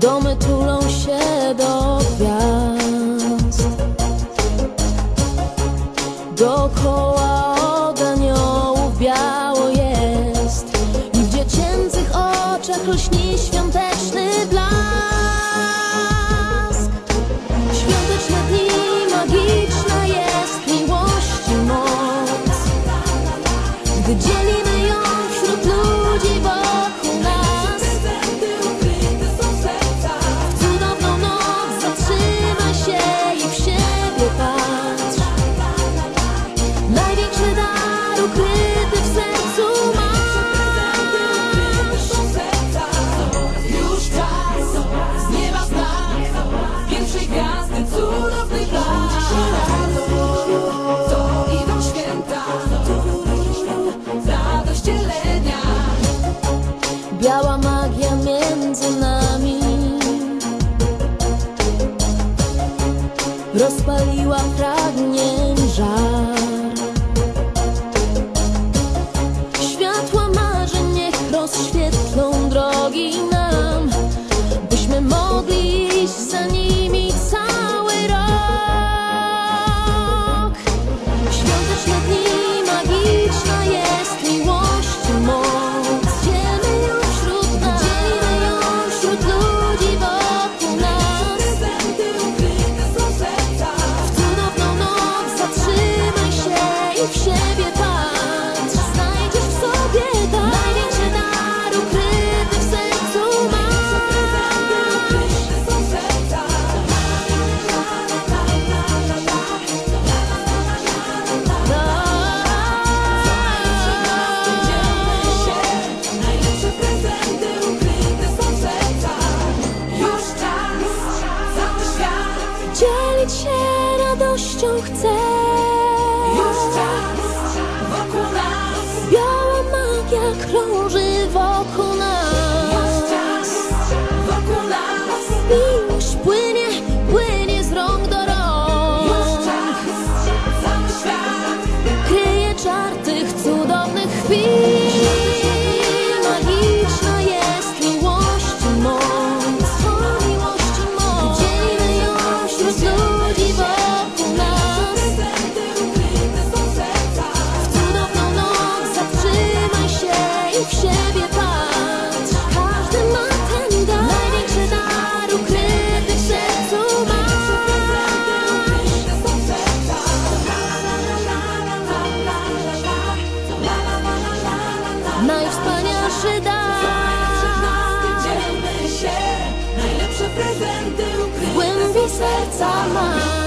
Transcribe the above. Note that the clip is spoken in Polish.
Domy tulą się do gwiazd. Dookoła od aniołów biało jest. I w dziecięcych oczach lśni świąteczny blask. Świąteczne dni, magiczna jest miłości moc. Gdy dzień Jos baliwang dzielić się radością chcę. Już czas wokół nas. Biała magia krąży wokół nas. Już czas wokół nas. Miłość płynie, płynie z rąk do rąg Już czas cały świat. Kryje czar tych cudownych chwil. przyda. Się, najlepsze prezenty w głębi serca mam.